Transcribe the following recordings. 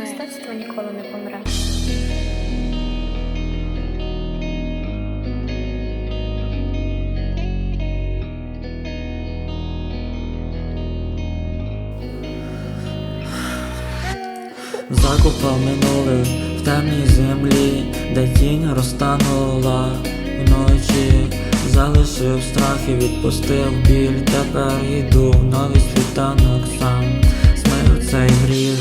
Мистецтво ніколи не помре. Закопав минуле в темній землі, де тінь розтанула вночі, залишив страх і відпустив біль. Тепер йду в новий світанок сам, Смив цей гріх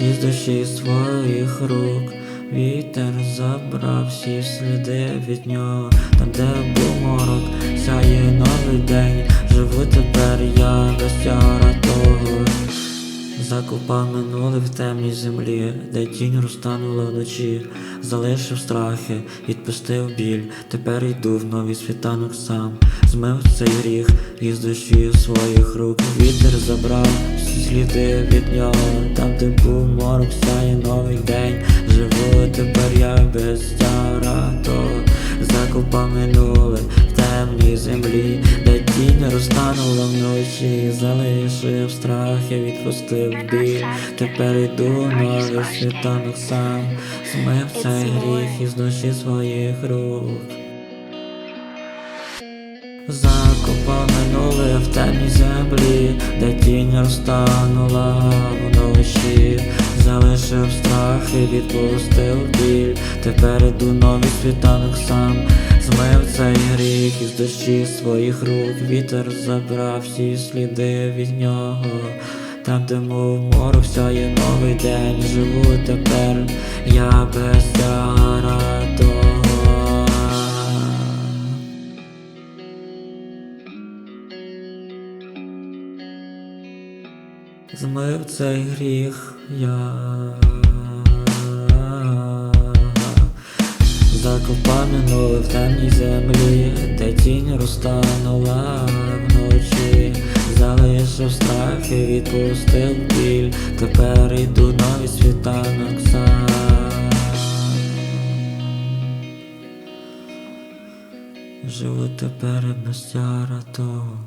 із душі своїх рук. Вітер забрав всі сліди від нього, там, де був морок, сяє новий день. Живу тепер я без цього. Закопав минуле в темній землі, де тінь розтанула вночі, залишив страхи, відпустив біль, тепер йду в новий світанок сам, змив цей гріх із душі своїх рук. Вітер забрав всі сліди від нього, там, де був морок, сяє новий день. Живу тепер я без тяра того Закопав минуле в темній землі, тінь розтанула вночі, залишив страх і відпустив біль. Тепер йду новий світанок сам, змив цей гріх із душі своїх рук. Закопав минуле в темній землі, де тінь розтанула вночі, залишив страх і відпустив біль. Тепер іду новий світанок сам, змив цей гріх із душі своїх рук. Вітер забрав всі сліди від нього. Там, де мов морок, сяє новий день. Живу тепер, я без того. Змив цей гріх я Закопав минуле в темній землі, де тінь розтанула вночі, залишив страх і відпустив біль, тепер йду новий світанок сам. Живу тепер без тяра того